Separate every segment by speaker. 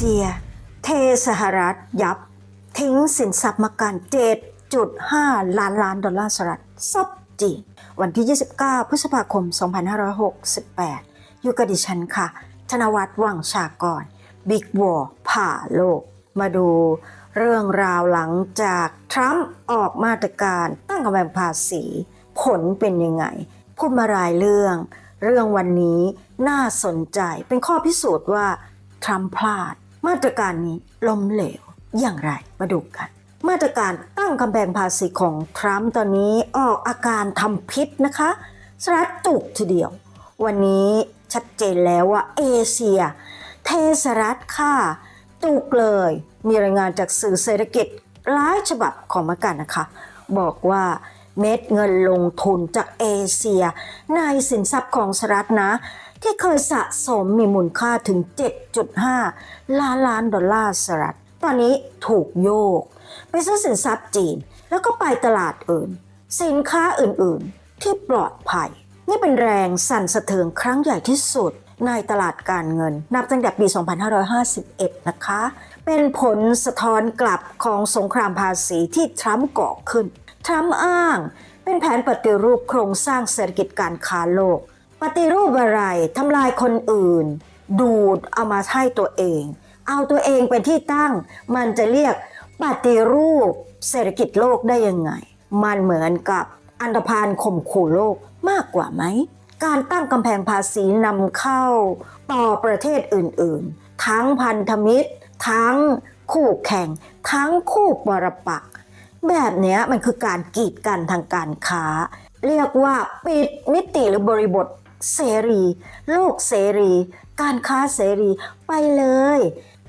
Speaker 1: เชีย เทสหรัฐยับ ทิ้งสินทรัพย์มากัน 7.5 ล้านล้านดอลลาร์สหรัฐซับจีวันที่ 29 พฤษภาคม 2568 อยู่กับดิฉันค่ะ ธนวัฒน์วังชากรบิ๊กวอร์ผ่าโลก มาดูเรื่องราวหลังจาก ทรัมป์ออกมาตรการตั้งกำแพงภาษี ผลเป็นยังไง พูดมารายเรื่อง เรื่องวันนี้น่าสนใจเป็นข้อพิสูจน์ว่า ทรัมป์พลาด มาตรการนี้ล้มเหลวอย่างไรมาดูกัน มาตรการตั้งกำแพงภาษีของทรัมป์ตอนนี้ออกอาการทำพิษนะคะสรัดจุกทีเดียว วันนี้ชัดเจนแล้วว่าเอเชีย เทสรัฐค่ะตุกเลย มีรายงานจากสื่อเศรษฐกิจหลายฉบับของมากันนะคะ บอกว่าเม็ดเงินลงทุนจากเอเชีย ในสินทรัพย์ของสหรัฐนะ ที่เคยสะสมมีมูลค่าถึง 7.5 ล้านล้านดอลลาร์สหรัฐ ตอนนี้ถูกโยก ไปซื้อสินทรัพย์จีน แล้วก็ไปตลาดอื่น สินค้าอื่นๆ ที่ปลอดภัย นี่เป็นแรงสั่นสะเทือนครั้งใหญ่ที่สุดในตลาดการเงิน นับตั้งแต่ปี 2551 นะคะ เป็นผลสะท้อนกลับของสงครามภาษีที่ทรัมป์ก่อขึ้น ทรัมป์อ้าง เป็นแผนปฏิรูปโครงสร้างเศรษฐกิจการค้าโลก ปฏิรูปอะไรทำลายคนอื่น ดูดเอามาให้ตัวเอง เอาตัวเองเป็นที่ตั้ง มันจะเรียกปฏิรูปเศรษฐกิจโลกได้ยังไง มันเหมือนกับอันธพาลข่มขู่โลกมากกว่าไหม การตั้งกำแพงภาษีนำเข้าต่อประเทศอื่นๆ ทั้งพันธมิตร ทั้งคู่แข่ง ทั้งคู่ปรปักษ์แบบนี้มันคือการกีดกันทางการค้า เรียกว่าปิดมิติหรือบริบท เสรี โลกเสรี การค้าเสรีไปเลย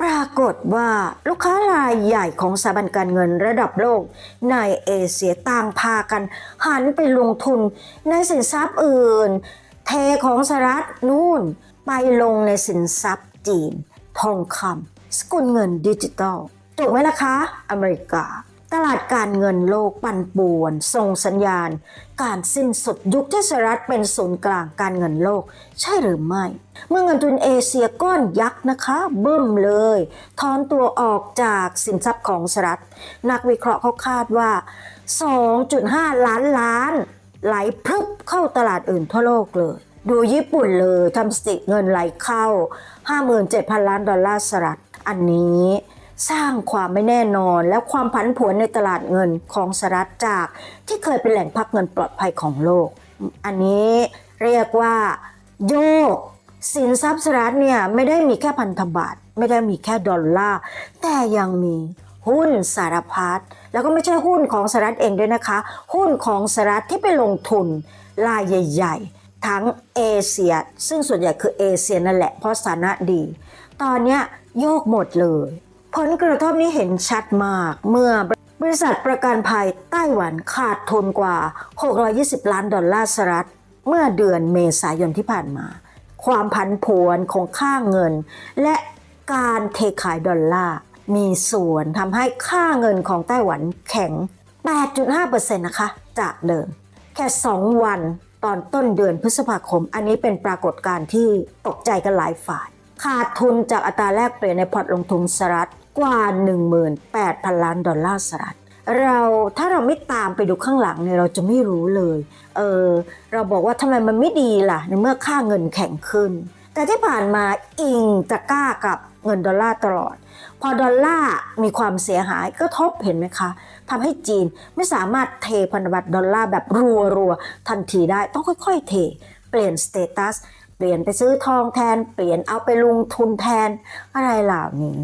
Speaker 1: ปรากฏว่าลูกค้ารายใหญ่ของสถาบันการเงินระดับโลก ในเอเชียต่างพากัน หันไปลงทุนในสินทรัพย์อื่น เทของสหรัฐนู่น ไปลงในสินทรัพย์จีน ทองคำสกุลเงินดิจิตอลถูกไหมล่ะคะ อเมริกา ตลาดการเงินโลกปั่นป่วน ส่งสัญญาณ การสิ้นสุดยุคที่สหรัฐเป็นศูนย์กลางการเงินโลก ใช่หรือไม่ เมื่อเงินทุนเอเชียก้อนยักษ์นะคะ บึ้มเลยถอนตัวออกจากสินทรัพย์ของสหรัฐ นักวิเคราะห์เขาคาดว่า 2.5 ล้านล้าน ไหลพรึบเข้าตลาดอื่นทั่วโลกเลย ดูญี่ปุ่นเลยทำสติเงินไหลเข้า 57,000 ล้านดอลลาร์สหรัฐอันนี้ สร้างความไม่แน่นอน และความผันผวนในตลาดเงินของสหรัฐจาก ที่เคยเป็นแหล่งพักเงินปลอดภัยของโลก อันนี้เรียกว่าโยกสินทรัพย์สหรัฐเนี่ยไม่ได้มีแค่พันธบัตรไม่ได้มีแค่ดอลลาร์แต่ยังมีหุ้นสารพัดแล้วก็ไม่ใช่หุ้นของสหรัฐเองด้วยนะคะ หุ้นของสหรัฐที่ไปลงทุนรายใหญ่ ๆ ทั้งเอเชีย ซึ่งส่วนใหญ่คือเอเชียนั่นแหละเพราะฐานะดี ตอนนี้โยกหมดเลย ผลกระทบนี้เห็นชัดมากเมื่อบริษัทประกันภัยไต้หวันขาดทุนกว่า 620 ล้านดอลลาร์สหรัฐ เมื่อเดือนเมษายนที่ผ่านมา ความผันผวนของค่าเงิน และการเทขายดอลลาร์มีส่วนทำให้ค่าเงินของไต้หวันแข็ง 8.5%นะคะ จากเดิม แค่ 2 วันตอนต้นเดือนพฤษภาคม อันนี้เป็นปรากฏการณ์ที่ตกใจกันหลายฝ่าย ขาดทุนจากอัตราแลกเปลี่ยนในพอร์ตลงทุนสหรัฐ กว่า 18,000 ล้านดอลลาร์สหรัฐเราถ้าเราไม่ตามไปดูข้างหลังเนี่ยเราจะไม่รู้เลย เออเราบอกว่าทำไมมันไม่ดีล่ะ ในเมื่อค่าเงินแข็งขึ้น แต่ที่ผ่านมาอิงตะก้ากับเงินดอลลาร์ตลอด พอดอลลาร์มีความเสียหายก็ทบเห็นไหมคะทำให้จีนไม่สามารถเทพันธบัตรดอลลาร์แบบรัวๆทันทีได้ต้องค่อยๆเท เปลี่ยนสเตตัสเปลี่ยนไปซื้อทองแทน เปลี่ยนเอาไปลงทุนแทนอะไรเหล่านี้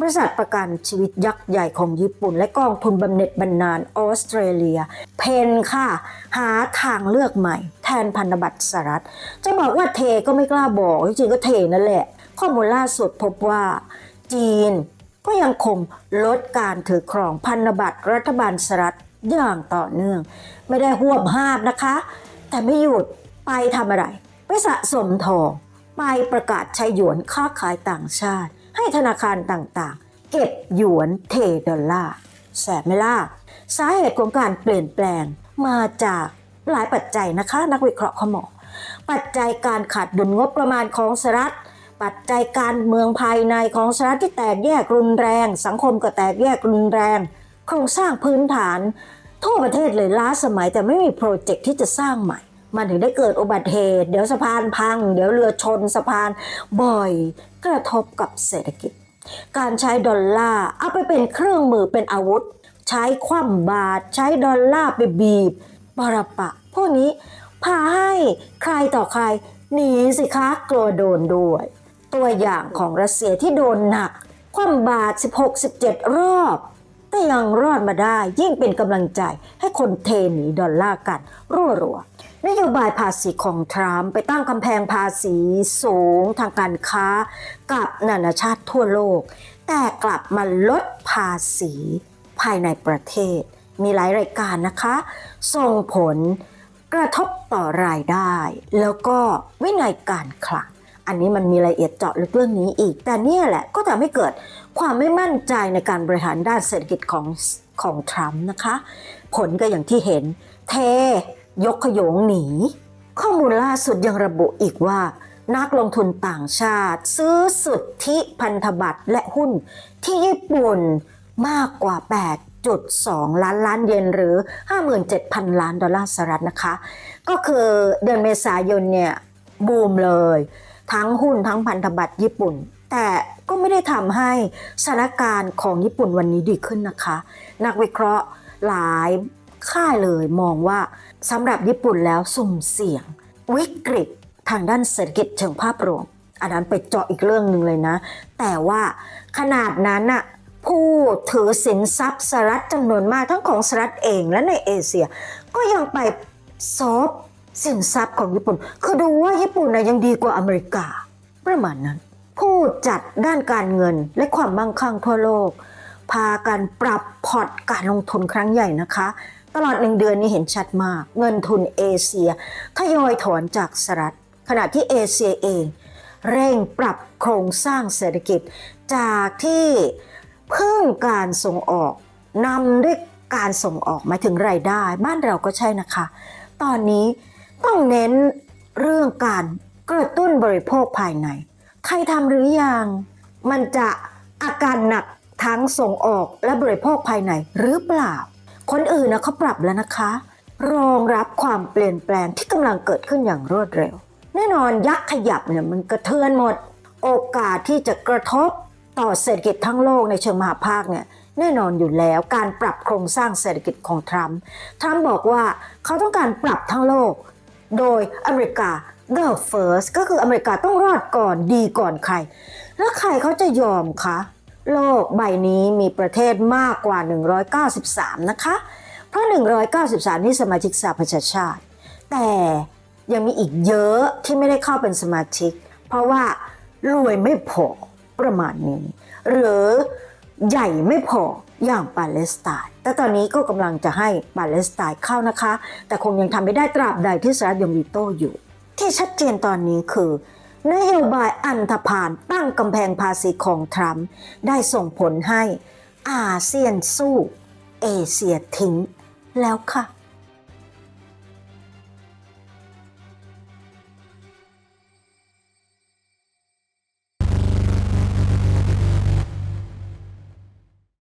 Speaker 1: บริษัทประกันชีวิตยักษ์ใหญ่ของญี่ปุ่น และกองทุนบำเหน็จบำนาญออสเตรเลีย เพนค่ะ หาทางเลือกใหม่ แทนพันธบัตรสหรัฐ จะบอกว่าเทก็ไม่กล้าบอก จริงๆก็เทนั่นแหละ ข้อมูลล่าสุดพบว่า จีนก็ยังคงลดการถือครองพันธบัตรรัฐบาลสหรัฐอย่างต่อเนื่อง ไม่ได้ห่วบห้ามนะคะ แต่ไม่หยุดไปทำอะไร ไปสะสมทอง ไปประกาศใช้หยวนค้าขายต่างชาติ ให้ธนาคารต่างๆ เก็บหยวนเทดอลลาร์แสบไหมล่ะสาเหตุของการเปลี่ยนแปลงมาจากหลายปัจจัยนะคะ นักวิเคราะห์เขาบอกปัจจัยการขาดดุลงบประมาณของสหรัฐปัจจัยการเมืองภายในของสหรัฐที่แตกแยกรุนแรง สังคมก็แตกแยกรุนแรง โครงสร้างพื้นฐาน ทั่วประเทศเลยล้าสมัยแต่ไม่มีโปรเจกต์ที่จะสร้างใหม่ มันถึงได้เกิดอุบัติเหตุ เดี๋ยวสะพานพัง เดี๋ยวเรือชนสะพานบ่อย กระทบกับเศรษฐกิจ การใช้ดอลลาร์เอาไปเป็นเครื่องมือเป็นอาวุธ ใช้คว่ำบาตรใช้ดอลลาร์ไปบีบปรปะ พวกนี้พาให้ใครต่อใครหนีสิคะกลัวโดนด้วย ตัวอย่างของรัสเซียที่โดนหนัก คว่ำบาตร16-17 รอบ แต่ยังรอดมาได้ยิ่งเป็นกำลังใจให้คนเทหนีดอลลาร์กันรัวๆนโยบายภาษีของทรัมป์ไปตั้งกำแพงภาษีสูงทางการค้า กับนานาชาติทั่วโลก แต่กลับมาลดภาษีภายในประเทศ มีหลายรายการนะคะ ส่งผลกระทบต่อรายได้ แล้วก็วินัยการคลัง อันนี้มันมีรายละเอียดเจาะลึกเรื่องนี้อีก แต่เนี่ยแหละก็ทำให้เกิดความไม่มั่นใจในการบริหารด้านเศรษฐกิจของของทรัมป์นะคะ ผลก็อย่างที่เห็น เทยกขยงหนี ข้อมูลล่าสุดยังระบุอีกว่านักลงทุนต่างชาติ ซื้อสุทธิพันธบัตรและหุ้นที่ญี่ปุ่นมากกว่า 8.2 ล้านล้านเยนหรือ 57,000 ล้านดอลลาร์สหรัฐนะคะ ก็คือเดือนเมษายนเนี่ยบูมเลย ทั้งหุ้นทั้งพันธบัตรญี่ปุ่น แต่ก็ไม่ได้ทำให้สถานการณ์ของญี่ปุ่นวันนี้ดีขึ้นนะคะ นักวิเคราะห์หลายค่ายเลยมองว่าสำหรับญี่ปุ่นแล้วสุ่มเสี่ยง วิกฤตทางด้านเศรษฐกิจเชิงภาพรวม อันนั้นไปเจาะอีกเรื่องหนึ่งเลยนะ แต่ว่าขนาดนั้นน่ะผู้ถือสินทรัพย์สหรัฐจำนวนมากทั้งของสหรัฐเองและในเอเชีย ก็ยังไปซอฟ สินทรัพย์ของญี่ปุ่น คือดูว่าญี่ปุ่นนะยังดีกว่าอเมริกา ประมาณนั้น ผู้จัดด้านการเงินและความมั่งคั่งทั่วโลก พากันปรับพอร์ตการลงทุนครั้งใหญ่นะคะ ตลอดหนึ่งเดือนนี้เห็นชัดมาก เงินทุนเอเชียทยอยถอนจากสหรัฐขณะที่เอเชียเอง เร่งปรับโครงสร้างเศรษฐกิจ จากที่พึ่งการส่งออกนำด้วยการส่งออกหมายถึงรายได้ บ้านเราก็ใช่นะคะ ตอนนี้ ต้องเน้นเรื่องการกระตุ้นบริโภคภายใน ใครทำหรือยังมันจะอาการหนักทั้งส่งออกและบริโภคภายในหรือเปล่า คนอื่นนะเขาปรับแล้วนะคะ รองรับความเปลี่ยนแปลงที่กำลังเกิดขึ้นอย่างรวดเร็ว แน่นอนยักษ์ขยับเนี่ยมันกระเทือนหมด โอกาสที่จะกระทบต่อเศรษฐกิจทั้งโลกในเชิงมหาภาคเนี่ยแน่นอนอยู่แล้วการปรับโครงสร้างเศรษฐกิจของทรัมป์ทรัมป์บอกว่าเขาต้องการปรับทั้งโลก โดยอเมริกา go first ก็คืออเมริกาต้องรอดก่อนดีก่อนใคร แล้วใครเขาจะยอมคะ โลกใบนี้มีประเทศมากกว่า 193 นะคะ เพราะ 193 นี่สมาชิกสหประชาชาติ แต่ยังมีอีกเยอะที่ไม่ได้เข้าเป็นสมาชิก เพราะว่ารวยไม่พอประมาณนี้ หรือใหญ่ไม่พอ อย่างปาเลสไตน์แต่ตอนนี้ก็กำลังจะให้ปาเลสไตน์เข้านะคะ แต่คงยังทำไม่ได้ตราบใดที่สหรัฐยังวีโต้อยู่ ที่ชัดเจนตอนนี้คือนโยบายอันธพาลตั้งกำแพงภาษีของทรัมป์ได้ส่งผลให้อาเซียนสู้ เอเชียทิ้งแล้วค่ะ